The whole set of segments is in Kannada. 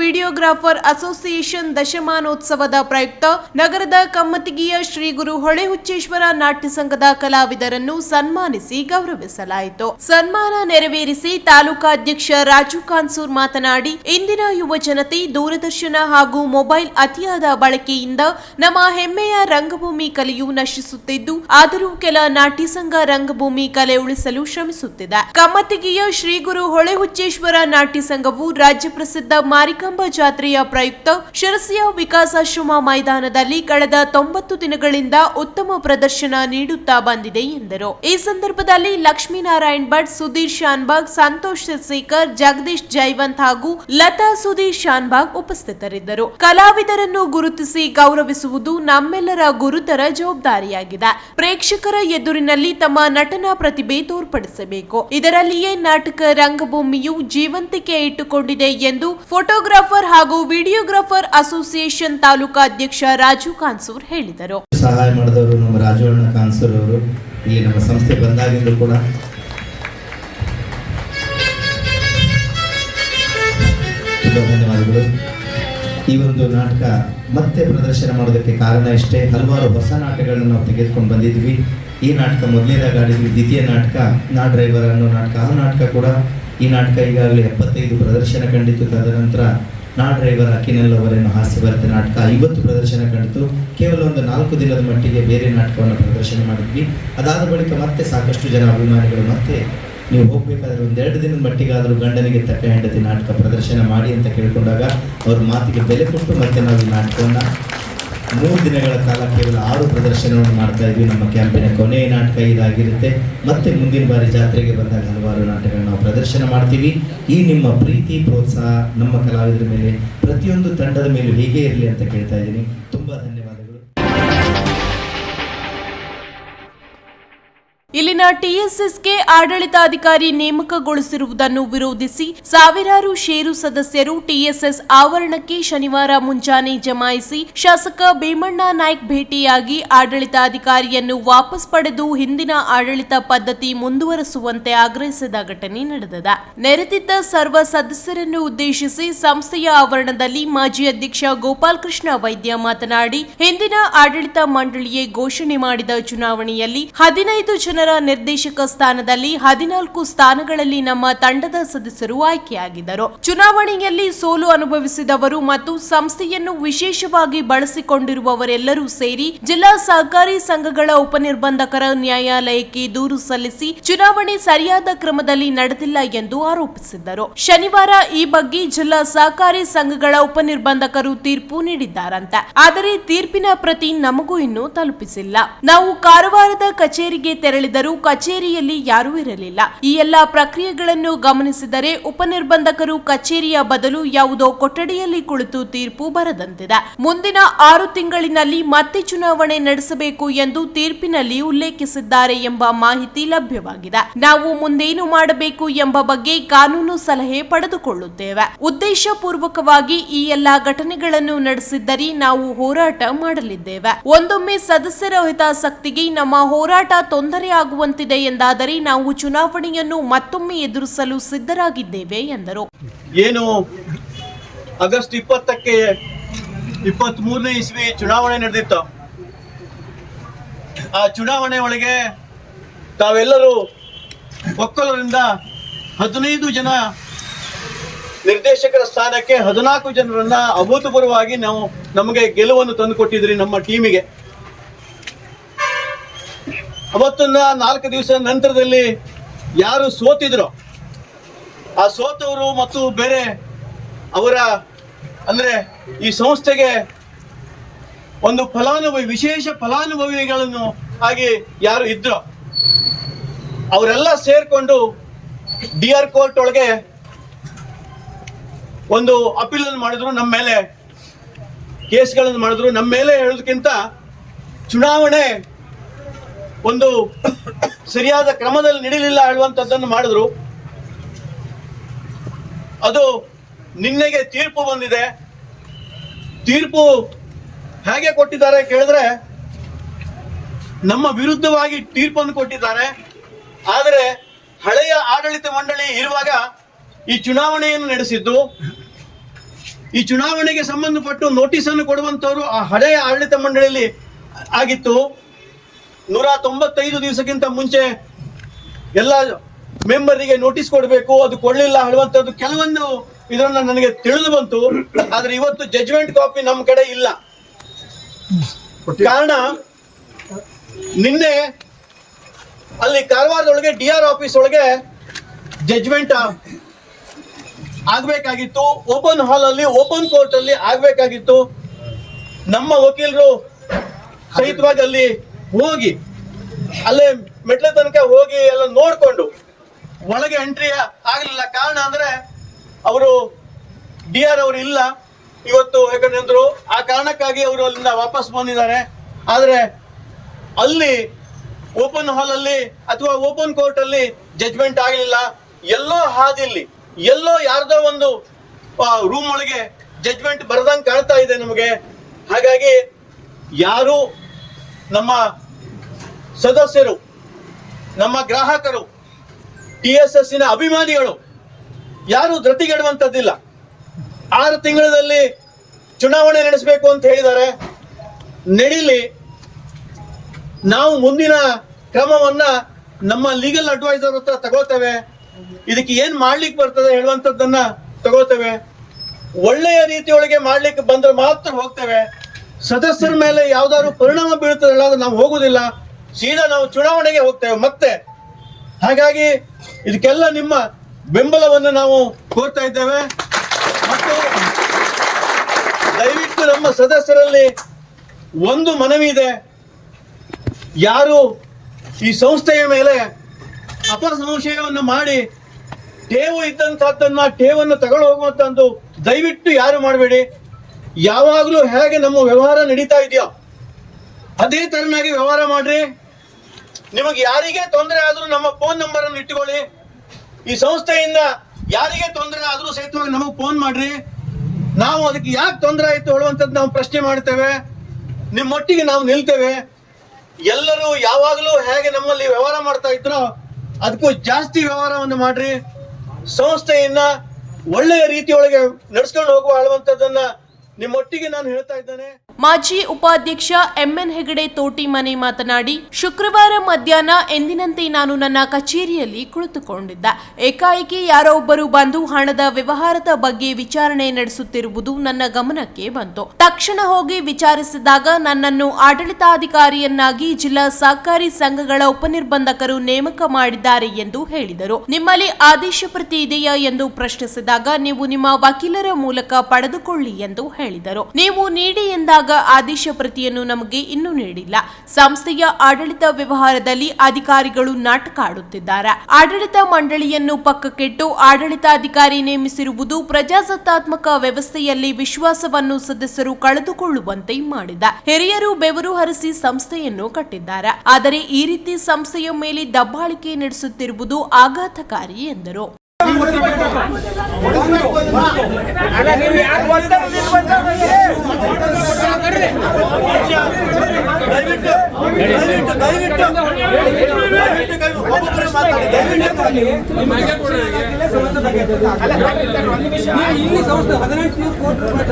ವಿಡಿಯೋಗ್ರಾಫರ್ ಅಸೋಸಿಯೇಷನ್ ದಶಮಾನೋತ್ಸವದ ಪ್ರಯುಕ್ತ ನಗರದ ಕಮ್ಮತಿಗಿಯ ಶ್ರೀ ಗುರು ಹೊಳೆಹುಚ್ಚೇಶ್ವರ ನಾಟ್ಯ ಸಂಘದ ಕಲಾವಿದರನ್ನು ಸನ್ಮಾನಿಸಿ ಗೌರವಿಸಲಾಯಿತು. ಸನ್ಮಾನ ನೆರವೇರಿಸಿ ತಾಲೂಕಾಧ್ಯಕ್ಷ ರಾಜು ಕಾನ್ಸೂರ್ ಮಾತನಾಡಿ, ಇಂದಿನ ಯುವ ಜನತೆ ದೂರದರ್ಶನ ಹಾಗೂ ಮೊಬೈಲ್ ಅತಿಯಾದ ಬಳಕೆಯಿಂದ ನಮ್ಮ ಹೆಮ್ಮೆಯ ರಂಗಭೂಮಿ ಕಲೆಯು ನಶಿಸುತ್ತಿದ್ದು, ಆದರೂ ಕೆಲ ನಾಟ್ಯ ಸಂಘ ರಂಗಭೂಮಿ ಕಲೆ ಉಳಿಸಲು ಶ್ರಮಿಸುತ್ತಿದೆ. ಕಮ್ಮತ್ತಿಗೆಯ ಶ್ರೀ ಗುರು ಹೊಳೆಹುಚ್ಚೇಶ್ವರ ನಾಟ್ಯ ಸಂಘವು ರಾಜ್ಯ ಪ್ರಸಿದ್ಧ ಮಾರಿಕಾಂಬಾ ಜಾತ್ರೆಯ ಪ್ರಯುಕ್ತ ಶಿರಸಿಯ ವಿಕಾಸಾಶ್ರಮ ಮೈದಾನದಲ್ಲಿ ಕಳೆದ ತೊಂಬತ್ತು ದಿನಗಳಿಂದ ಉತ್ತಮ ಪ್ರದರ್ಶನ ನೀಡುತ್ತಾ ಬಂದಿದೆ ಎಂದರು. ಈ ಸಂದರ್ಭದಲ್ಲಿ ಲಕ್ಷ್ಮೀನಾರಾಯಣ್ ಭಟ್, ಸುಧೀರ್ ಶಾನ್ಬಾಗ್, ಸಂತೋಷ್ ಶೇಖರ್ ಜಗದೀಶ್ ಜೈವಂತ್ ಹಾಗೂ ಲತಾ ಸುಧೀರ್ ಶಾನ್ಬಾಗ್ ಉಪಸ್ಥಿತರಿದ್ದರು. ಕಲಾವಿದರನ್ನು ಗುರುತಿಸಿ ಗೌರವಿಸುವುದು ನಮ್ಮೆಲ್ಲರ ಗುರುತರ ಜವಾಬ್ದಾರಿಯಾಗಿದೆ. ಪ್ರೇಕ್ಷಕರ ಎದುರಿನಲ್ಲಿ ತಮ್ಮ ನಟನಾ ಪ್ರತಿಭೆ ತೋರ್ಪಡಿಸಬೇಕು. ಇದರಲ್ಲಿಯೇ ನಾಟಕ ರಂಗಭೂಮಿಯು ಜೀವಂತಿಕೆ ಇಟ್ಟುಕೊಂಡಿದೆ ಎಂದು ಫೋಟೋಗ್ರಾಫರ್ ಹಾಗೂ ವಿಡಿಯೋಗ್ರಾಫರ್ ಅಸೋಸಿಯೇಷನ್ ತಾಲೂಕಾ ಅಧ್ಯಕ್ಷ ರಾಜು ಕಾನ್ಸೂರ್ ಹೇಳಿದರು. ಸಹಾಯ ಮಾಡಿದವರು ನಮ್ಮ ರಾಜು ಅಣ್ಣ ಕಾನ್ಸೂರ್ ಅವರು. ಇಲ್ಲಿ ನಮ್ಮ ಸಂಸ್ಥೆ ಬಂದಾಗಿಂದ ಕೂಡ ಧನ್ಯವಾದಗಳು. ಈ ಒಂದು ನಾಟಕ ಮತ್ತೆ ಪ್ರದರ್ಶನ ಮಾಡೋದಕ್ಕೆ ಕಾರಣ ಇಷ್ಟೇ. ಹಲವಾರು ಹೊಸ ನಾಟಕಗಳನ್ನು ನಾವು ತೆಗೆದುಕೊಂಡು ಬಂದಿದ್ವಿ. ಈ ನಾಟಕ ಮೊದಲನೇದಾಗಿ ಆಡಿದ್ವಿ. ದ್ವಿತೀಯ ನಾಟಕ ನಾ ಡ್ರೈವರ್ ಅನ್ನೋ ನಾಟಕ. ಆ ನಾಟಕ ಕೂಡ ಈ ನಾಟಕ ಈಗಾಗಲೇ ಎಪ್ಪತ್ತೈದು ಪ್ರದರ್ಶನ ಕಂಡಿತು ತದನಂತರ ನಾ ಡ್ರೈವರ್ ಅಕಿನಲ್ ಅವರೇನು ಹಾಸ್ಯಭರಿತ ನಾಟಕ ಐವತ್ತು ಪ್ರದರ್ಶನ ಕಂಡಿತು. ಕೇವಲ ಒಂದು ನಾಲ್ಕು ದಿನದ ಮಟ್ಟಿಗೆ ಬೇರೆ ನಾಟಕವನ್ನು ಪ್ರದರ್ಶನ ಮಾಡಿದ್ವಿ. ಅದಾದ ಬಳಿಕ ಮತ್ತೆ ಸಾಕಷ್ಟು ಜನ ಅಭಿಮಾನಿಗಳು ಮತ್ತೆ ನೀವು ಹೋಗಬೇಕಾದ್ರೆ ಒಂದೆರಡು ದಿನದ ಮಟ್ಟಿಗಾದರೂ ಗಂಡನಿಗೆ ತಕ್ಕ ಹೆಂಡತಿ ನಾಟಕ ಪ್ರದರ್ಶನ ಮಾಡಿ ಅಂತ ಕೇಳಿಕೊಂಡಾಗ ಅವ್ರ ಮಾತಿಗೆ ಬೆಲೆ ಕೊಟ್ಟು ಮತ್ತೆ ನಾವು ಈ ನಾಟಕವನ್ನು ಮೂರು ದಿನಗಳ ಕಾಲ ಕೇವಲ ಆರು ಪ್ರದರ್ಶನವನ್ನು ಮಾಡ್ತಾ ಇದ್ವಿ. ನಮ್ಮ ಕ್ಯಾಂಪಿನ ಕೊನೆಯ ನಾಟಕ ಇದಾಗಿರುತ್ತೆ. ಮತ್ತೆ ಮುಂದಿನ ಬಾರಿ ಜಾತ್ರೆಗೆ ಬಂದಾಗ ಹಲವಾರು ನಾಟಕಗಳನ್ನು ನಾವು ಪ್ರದರ್ಶನ ಮಾಡ್ತೀವಿ. ಈ ನಿಮ್ಮ ಪ್ರೀತಿ, ಪ್ರೋತ್ಸಾಹ ನಮ್ಮ ಕಲಾವಿದರ ಮೇಲೆ, ಪ್ರತಿಯೊಂದು ತಂಡದ ಮೇಲೂ ಹೀಗೆ ಇರಲಿ ಅಂತ ಕೇಳ್ತಾ ಇದ್ದೀನಿ. ತುಂಬ ಧನ್ಯವಾದಗಳು. ಇಲ್ಲಿನ ಟಿಎಸ್ಎಸ್ಗೆ ಆಡಳಿತಾಧಿಕಾರಿ ನೇಮಕಗೊಳಿಸಿರುವುದನ್ನು ವಿರೋಧಿಸಿ ಸಾವಿರಾರು ಷೇರು ಸದಸ್ಯರು ಟಿಎಸ್ಎಸ್ ಆವರಣಕ್ಕೆ ಶನಿವಾರ ಮುಂಜಾನೆ ಜಮಾಯಿಸಿ ಶಾಸಕ ಭೀಮಣ್ಣ ನಾಯ್ಕ ಭೇಟಿಯಾಗಿ ಆಡಳಿತಾಧಿಕಾರಿಯನ್ನು ವಾಪಸ್ ಪಡೆದು ಹಿಂದಿನ ಆಡಳಿತ ಪದ್ಧತಿ ಮುಂದುವರೆಸುವಂತೆ ಆಗ್ರಹಿಸಿದ ಘಟನೆ ನಡೆದಿದೆ. ನೆರೆದಿದ್ದ ಸರ್ವ ಸದಸ್ಯರನ್ನು ಉದ್ದೇಶಿಸಿ ಸಂಸ್ಥೆಯ ಆವರಣದಲ್ಲಿ ಮಾಜಿ ಅಧ್ಯಕ್ಷ ಗೋಪಾಲಕೃಷ್ಣ ವೈದ್ಯ ಮಾತನಾಡಿ, ಹಿಂದಿನ ಆಡಳಿತ ಮಂಡಳಿಯೇ ಘೋಷಣೆ ಮಾಡಿದ ಚುನಾವಣೆಯಲ್ಲಿ ಹದಿನೈದು ಜನರ ನಿರ್ದೇಶಕ ಸ್ಥಾನದಲ್ಲಿ ಹದಿನಾಲ್ಕು ಸ್ಥಾನಗಳಲ್ಲಿ ನಮ್ಮ ತಂಡದ ಸದಸ್ಯರು ಆಯ್ಕೆಯಾಗಿದ್ದರು. ಚುನಾವಣೆಯಲ್ಲಿ ಸೋಲು ಅನುಭವಿಸಿದವರು ಮತ್ತು ಸಂಸ್ಥೆಯನ್ನು ವಿಶೇಷವಾಗಿ ಬಳಸಿಕೊಂಡಿರುವವರೆಲ್ಲರೂ ಸೇರಿ ಜಿಲ್ಲಾ ಸಹಕಾರಿ ಸಂಘಗಳ ಉಪನಿರ್ಬಂಧಕರ ನ್ಯಾಯಾಲಯಕ್ಕೆ ದೂರು ಸಲ್ಲಿಸಿ ಚುನಾವಣೆ ಸರಿಯಾದ ಕ್ರಮದಲ್ಲಿ ನಡೆದಿಲ್ಲ ಎಂದು ಆರೋಪಿಸಿದ್ದರು. ಶನಿವಾರ ಈ ಬಗ್ಗೆ ಜಿಲ್ಲಾ ಸಹಕಾರಿ ಸಂಘಗಳ ಉಪನಿರ್ಬಂಧಕರು ತೀರ್ಪು ನೀಡಿದ್ದಾರಂತೆ. ಆದರೆ ತೀರ್ಪಿನ ಪ್ರತಿ ನಮಗೂ ಇನ್ನೂ ತಲುಪಿಸಿಲ್ಲ. ನಾವು ಕಾರವಾರದ ಕಚೇರಿಗೆ ತೆರಳಿದರೂ ಕಚೇರಿಯಲ್ಲಿ ಯಾರೂ ಇರಲಿಲ್ಲ. ಈ ಎಲ್ಲಾ ಪ್ರಕ್ರಿಯೆಗಳನ್ನು ಗಮನಿಸಿದರೆ ಉಪನಿರ್ಬಂಧಕರು ಕಚೇರಿಯ ಬದಲು ಯಾವುದೋ ಕೊಠಡಿಯಲ್ಲಿ ಕುಳಿತು ತೀರ್ಪು ಬರದಂತಿದೆ. ಮುಂದಿನ ಆರು ತಿಂಗಳಿನಲ್ಲಿ ಮತ್ತೆ ಚುನಾವಣೆ ನಡೆಸಬೇಕು ಎಂದು ತೀರ್ಪಿನಲ್ಲಿ ಉಲ್ಲೇಖಿಸಿದ್ದಾರೆ ಎಂಬ ಮಾಹಿತಿ ಲಭ್ಯವಾಗಿದೆ. ನಾವು ಮುಂದೇನು ಮಾಡಬೇಕು ಎಂಬ ಬಗ್ಗೆ ಕಾನೂನು ಸಲಹೆ ಪಡೆದುಕೊಳ್ಳುತ್ತೇವೆ. ಉದ್ದೇಶಪೂರ್ವಕವಾಗಿ ಈ ಎಲ್ಲಾ ಘಟನೆಗಳನ್ನು ನಡೆಸಿದ್ದರೆ ನಾವು ಹೋರಾಟ ಮಾಡಲಿದ್ದೇವೆ. ಒಂದೊಮ್ಮೆ ಸದಸ್ಯರ ಹಿತಾಸಕ್ತಿಗೆ ನಮ್ಮ ಹೋರಾಟ ತೊಂದರೆ ಆಗುವಂತಿದೆ ಎಂದಾದರೆ ನಾವು ಚುನಾವಣೆಯನ್ನು ಮತ್ತೊಮ್ಮೆ ಎದುರಿಸಲು ಸಿದ್ಧರಾಗಿದ್ದೇವೆ ಎಂದರು. ಏನು ಆಗಸ್ಟ್ ಇಪ್ಪತ್ತಕ್ಕೆ ಇಪ್ಪತ್ತ್ ಮೂರನೇ ಇಸ್ವಿ ಚುನಾವಣೆ ನಡೆದಿತ್ತು. ಆ ಚುನಾವಣೆ ಒಳಗೆ ತಾವೆಲ್ಲರೂ ಒಕ್ಕಲರಿಂದ ಹದಿನೈದು ಜನ ನಿರ್ದೇಶಕರ ಸ್ಥಾನಕ್ಕೆ ಹದಿನಾಲ್ಕು ಜನರನ್ನ ಅಭೂತಪೂರ್ವವಾಗಿ ನಾವು ನಮಗೆ ಗೆಲುವನ್ನು ತಂದುಕೊಟ್ಟಿದ್ರಿ ನಮ್ಮ ಟೀಮಿಗೆ. ಅವತ್ತನ್ನ ನಾಲ್ಕು ದಿವಸ ನಂತರದಲ್ಲಿ ಯಾರು ಸೋತಿದ್ರು. ಆ ಸೋತವರು ಮತ್ತು ಬೇರೆ ಅವರ ಅಂದ್ರೆ ಈ ಸಂಸ್ಥೆಗೆ ಒಂದು ಫಲಾನುಭವಿ, ವಿಶೇಷ ಫಲಾನುಭವಿಗಳನ್ನು ಆಗಿ ಯಾರು ಇದ್ರು. ಅವರೆಲ್ಲ ಸೇರ್ಕೊಂಡು ಡಿ ಆರ್ ಕೋರ್ಟ್ ಒಳಗೆ ಒಂದು ಅಪೀಲ್ ಮಾಡಿದ್ರು, ನಮ್ಮ ಮೇಲೆ ಕೇಸ್ಗಳನ್ನು ಮಾಡಿದ್ರು. ನಮ್ಮ ಮೇಲೆ ಹೇಳೋದಕ್ಕಿಂತ ಚುನಾವಣೆ ಒಂದು ಸರಿಯಾದ ಕ್ರಮದಲ್ಲಿ ನಡೀಲಿಲ್ಲ ಹೇಳುವಂಥದ್ದನ್ನು ಮಾಡಿದ್ರು. ಅದು ನಿನ್ನೆಗೆ ತೀರ್ಪು ಬಂದಿದೆ. ತೀರ್ಪು ಹೇಗೆ ಕೊಟ್ಟಿದ್ದಾರೆ ಕೇಳಿದ್ರೆ, ನಮ್ಮ ವಿರುದ್ಧವಾಗಿ ತೀರ್ಪನ್ನು ಕೊಟ್ಟಿದ್ದಾರೆ. ಆದರೆ ಹಳೆಯ ಆಡಳಿತ ಮಂಡಳಿ ಇರುವಾಗ ಈ ಚುನಾವಣೆಯನ್ನು ನಡೆಸಿದ್ದು, ಈ ಚುನಾವಣೆಗೆ ಸಂಬಂಧಪಟ್ಟು ನೋಟಿಸ್ ಅನ್ನು ಕೊಡುವಂತವರು ಆ ಹಳೆಯ ಆಡಳಿತ ಮಂಡಳಿಯಲ್ಲಿ ಆಗಿತ್ತು. ನೂರ ತೊಂಬತ್ತೈದು ದಿವಸಕ್ಕಿಂತ ಮುಂಚೆ ಎಲ್ಲ ಮೆಂಬರಿಗೆ ನೋಟಿಸ್ ಕೊಡಬೇಕು, ಅದು ಕೊಡಲಿಲ್ಲ ಹೇಳುವಂಥದ್ದು ಕೆಲವೊಂದು ಇದನ್ನ ನನಗೆ ತಿಳಿದು ಬಂತು. ಆದ್ರೆ ಇವತ್ತು ಜಜ್ಮೆಂಟ್ ಕಾಪಿ ನಮ್ಮ ಕಡೆ ಇಲ್ಲ. ಕಾರಣ, ನಿನ್ನೆ ಅಲ್ಲಿ ಕಾರವಾರದೊಳಗೆ ಡಿ ಆರ್ ಆಫೀಸ್ ಒಳಗೆ ಜಜ್ಮೆಂಟ್ ಆಗ್ಬೇಕಾಗಿತ್ತು. ಓಪನ್ ಹಾಲ್ ಅಲ್ಲಿ ಓಪನ್ ಕೋರ್ಟ್ ಅಲ್ಲಿ ಆಗ್ಬೇಕಾಗಿತ್ತು. ನಮ್ಮ ವಕೀಲರು ಸಹಿತವಾಗಿ ಅಲ್ಲಿ ಹೋಗಿ, ಅಲ್ಲೇ ಮೆಟ್ಲ ತನಕ ಹೋಗಿ ಎಲ್ಲ ನೋಡ್ಕೊಂಡು, ಒಳಗೆ ಎಂಟ್ರಿ ಆಗಲಿಲ್ಲ. ಕಾರಣ ಅಂದ್ರೆ, ಅವರು ಡಿ ಆರ್ ಅವರು ಇಲ್ಲ. ಇವತ್ತು ಯಾಕಂದ್ರೆ ಆ ಕಾರಣಕ್ಕಾಗಿ ಅವರು ಅಲ್ಲಿಂದ ವಾಪಸ್ ಬಂದಿದ್ದಾರೆ. ಆದ್ರೆ, ಅಲ್ಲಿ ಓಪನ್ ಹಾಲ್ ಅಲ್ಲಿ ಅಥವಾ ಓಪನ್ ಕೋರ್ಟ್ ಅಲ್ಲಿ ಜಜ್ಮೆಂಟ್ ಆಗಲಿಲ್ಲ. ಎಲ್ಲೋ ಹಾದಿಲ್ಲಿ, ಎಲ್ಲೋ ಯಾರ್ದೋ ಒಂದು ರೂಮ್ ಒಳಗೆ ಜಜ್ಮೆಂಟ್ ಬರ್ದಂಗೆ ಕಾಣ್ತಾ ಇದೆ ನಮಗೆ. ಹಾಗಾಗಿ, ಯಾರು ನಮ್ಮ ಸದಸ್ಯರು, ನಮ್ಮ ಗ್ರಾಹಕರು, ಟಿ ಎಸ್ ಎಸ್ನ ಅಭಿಮಾನಿಗಳು, ಯಾರು ಧೃತಿಗೆಡುವಂಥದ್ದಿಲ್ಲ. ಆರು ತಿಂಗಳಲ್ಲಿ ಚುನಾವಣೆ ನಡೆಸಬೇಕು ಅಂತ ಹೇಳಿದ್ದಾರೆ. ನಡೀಲಿ ನಾವು ಮುಂದಿನ ಕ್ರಮವನ್ನ ನಮ್ಮ ಲೀಗಲ್ ಅಡ್ವೈಸರ್ ಹತ್ರ ತಗೋತೇವೆ. ಇದಕ್ಕೆ ಏನ್ ಮಾಡ್ಲಿಕ್ಕೆ ಬರ್ತದೆ ಹೇಳುವಂತದ್ದನ್ನ ತಗೋತೇವೆ. ಒಳ್ಳೆಯ ರೀತಿಯೊಳಗೆ ಮಾಡ್ಲಿಕ್ಕೆ ಬಂದ್ರೆ ಮಾತ್ರ ಹೋಗ್ತೇವೆ. ಸದಸ್ಯರ ಮೇಲೆ ಯಾವ್ದಾದ್ರು ಪರಿಣಾಮ ಬೀಳ್ತದಲ್ಲ ಅದು ನಾವು ಹೋಗುದಿಲ್ಲ. ಸೀದಾ ನಾವು ಚುನಾವಣೆಗೆ ಹೋಗ್ತೇವೆ ಮತ್ತೆ. ಹಾಗಾಗಿ ಇದಕ್ಕೆಲ್ಲ ನಿಮ್ಮ ಬೆಂಬಲವನ್ನು ನಾವು ಕೋರ್ತಾ ಇದ್ದೇವೆ. ಮತ್ತು ದಯವಿಟ್ಟು ನಮ್ಮ ಸದಸ್ಯರಲ್ಲಿ ಒಂದು ಮನವಿ ಇದೆ. ಯಾರು ಈ ಸಂಸ್ಥೆಯ ಮೇಲೆ ಅಪಸಂಶಯವನ್ನು ಮಾಡಿ ಠೇವು ಇದ್ದಂತಹದ್ದನ್ನ ಠೇವನ್ನು ತಗೊಂಡು ಹೋಗುವಂತಂದು ದಯವಿಟ್ಟು ಯಾರು ಮಾಡಬೇಡಿ. ಯಾವಾಗಲೂ ಹೇಗೆ ನಮ್ಮ ವ್ಯವಹಾರ ನಡೀತಾ ಇದೆಯೋ ಅದೇ ತರನಾಗಿ ವ್ಯವಹಾರ ಮಾಡ್ರಿ. ನಿಮಗೆ ಯಾರಿಗೆ ತೊಂದರೆ ಆದ್ರೂ ನಮ್ಮ ಫೋನ್ ನಂಬರ್ ಅನ್ನು ಇಟ್ಟುಕೊಳ್ಳಿ ಈ ಸಂಸ್ಥೆಯಿಂದ ಯಾರಿಗೆ ತೊಂದರೆ ಆದ್ರೂ ಸಹಿತ ನಮಗೆ ಫೋನ್ ಮಾಡ್ರಿ. ನಾವು ಅದಕ್ಕೆ ಯಾಕೆ ತೊಂದರೆ ಆಯ್ತು ಹೇಳುವಂಥದ್ದು ನಾವು ಪ್ರಶ್ನೆ ಮಾಡ್ತೇವೆ. ನಿಮ್ಮೊಟ್ಟಿಗೆ ನಾವು ನಿಲ್ತೇವೆ. ಎಲ್ಲರೂ ಯಾವಾಗಲೂ ಹೇಗೆ ನಮ್ಮಲ್ಲಿ ವ್ಯವಹಾರ ಮಾಡ್ತಾ ಇದ್ರೋ ಅದಕ್ಕೂ ಜಾಸ್ತಿ ವ್ಯವಹಾರವನ್ನು ಮಾಡ್ರಿ. ಸಂಸ್ಥೆಯನ್ನ ಒಳ್ಳೆಯ ರೀತಿಯೊಳಗೆ ನಡೆಸ್ಕೊಂಡು ಹೋಗುವ ಹೇಳುವಂಥದ್ದನ್ನ ನಿಮ್ಮೊಟ್ಟಿಗೆ ನಾನು ಹೇಳ್ತಾ ಇದ್ದೇನೆ ಮಾಜಿ ಉಪಾಧ್ಯಕ್ಷ ಎಂಎನ್ ಹೆಗಡೆ ತೋಟಿಮನೆ ಮಾತನಾಡಿ, ಶುಕ್ರವಾರ ಮಧ್ಯಾಹ್ನ ಎಂದಿನಂತೆ ನಾನು ನನ್ನ ಕಚೇರಿಯಲ್ಲಿ ಕುಳಿತುಕೊಂಡಿದ್ದ. ಏಕಾಏಕಿ ಯಾರೋ ಒಬ್ಬರು ಬಂದು ಹಣದ ವ್ಯವಹಾರದ ಬಗ್ಗೆ ವಿಚಾರಣೆ ನಡೆಸುತ್ತಿರುವುದು ನನ್ನ ಗಮನಕ್ಕೆ ಬಂತು. ತಕ್ಷಣ ಹೋಗಿ ವಿಚಾರಿಸಿದಾಗ ನನ್ನನ್ನು ಆಡಳಿತಾಧಿಕಾರಿಯನ್ನಾಗಿ ಜಿಲ್ಲಾ ಸಹಕಾರಿ ಸಂಘಗಳ ಉಪನಿರ್ಬಂಧಕರು ನೇಮಕ ಮಾಡಿದ್ದಾರೆ ಎಂದು ಹೇಳಿದರು. ನಿಮ್ಮಲ್ಲಿ ಆದೇಶ ಪ್ರತಿ ಇದೆಯಾ ಎಂದು ಪ್ರಶ್ನಿಸಿದಾಗ, ನೀವು ನಿಮ್ಮ ವಕೀಲರ ಮೂಲಕ ಪಡೆದುಕೊಳ್ಳಿ ಎಂದು ಹೇಳಿದರು. ನೀವು ನೀಡಿ ಎಂದಾಗ ಆದೇಶ ಪ್ರತಿಯನ್ನು ನಮಗೆ ಇನ್ನೂ ನೀಡಿಲ್ಲ. ಸಂಸ್ಥೆಯ ಆಡಳಿತ ವ್ಯವಹಾರದಲ್ಲಿ ಅಧಿಕಾರಿಗಳು ನಾಟಕ ಆಡುತ್ತಿದ್ದಾರೆ ಆಡಳಿತ ಮಂಡಳಿಯನ್ನು ಪಕ್ಕಕ್ಕಿಟ್ಟು ಆಡಳಿತಾಧಿಕಾರಿ ನೇಮಿಸಿರುವುದು ಪ್ರಜಾಸತ್ತಾತ್ಮಕ ವ್ಯವಸ್ಥೆಯಲ್ಲಿ ವಿಶ್ವಾಸವನ್ನು ಸದಸ್ಯರು ಕಳೆದುಕೊಳ್ಳುವಂತೆ ಮಾಡಿದ. ಹಿರಿಯರು ಬೆವರು ಹರಿಸಿ ಸಂಸ್ಥೆಯನ್ನು ಕಟ್ಟಿದ್ದಾರೆ. ಆದರೆ ಈ ರೀತಿ ಸಂಸ್ಥೆಯ ಮೇಲೆ ದಬ್ಬಾಳಿಕೆ ನಡೆಸುತ್ತಿರುವುದು ಆಘಾತಕಾರಿ ಎಂದರು. ದಯವಿಟ್ಟು ದಯವಿಟ್ಟು ಇಲ್ಲಿ ಸಂಸ್ಥೆ ಹದಿನೆಂಟು ಕೋಟಿ ರೂಪಾಯಿ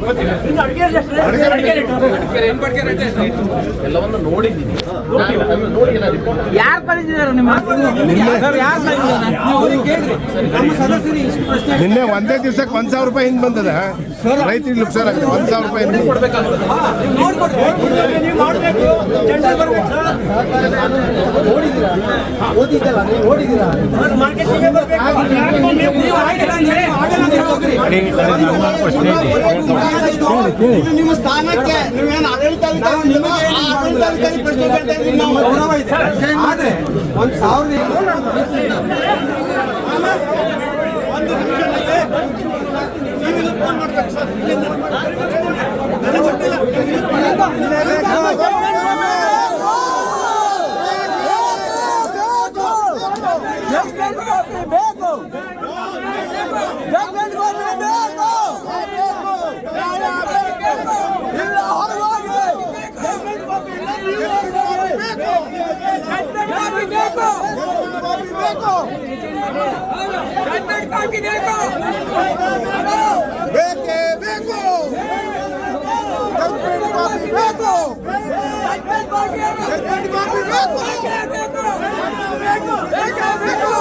ಗೊತ್ತಿದೆ ನಿಮಗೆ ನಿನ್ನೆ ಎಷ್ಟು ಮೆಣಸಿನ ಕಾಳು ರೇಟ್ ಯಾರು ಕಳಿಸಿದಾರೆ ನಿಮ್ಮ ಸರ್ ಯಾರು ಕಳಿಸಿದಾರೆ ನೀವು ಕೇಳ್ರಿ. ನಮ್ಮ ಸದಸ್ಯರಿಗೆ ಇಷ್ಟು ಪ್ರಶ್ನೆ ನಿನ್ನೆ ಒಂದೇ ದಿವಸಕ್ಕೆ ಒಂದ್ ಸಾವಿರ ರೂಪಾಯಿ ಹಿಂದ್ ಬಂದದ. ರೈತರಿಗೆ ನುಕ್ಸಾನ್ ಆಗಿದೆ ಒಂದ್ ಸಾವಿರ ರೂಪಾಯಿ ಹಿಂದೆ. ಬರ್ಬೇಕು ಓದಿದ್ದಲ್ಲ ನೀವು ನೋಡಿದ್ದೀರಾ ನಿಮ್ಮ ಸ್ಥಾನಕ್ಕೆ ನೀವೇನು ಆಡಳಿತಾಧಿಕಾರಿ ಪ್ರಶ್ನೆ ನಾವು ಗೌರವ ಒಂದು ಸಾವಿರದ ಒಂದು ನಿಮಿಷ ಫೋನ್ ನನಗೆ ಗೊತ್ತಿಲ್ಲ ಬೇಕೇ ಬೇಕು! ಕಾಫಿ ಬೇಕು! ಕಾಫಿ ಬೇಕು ಬೇಕು! ಬೇಕು ಬೇಕು!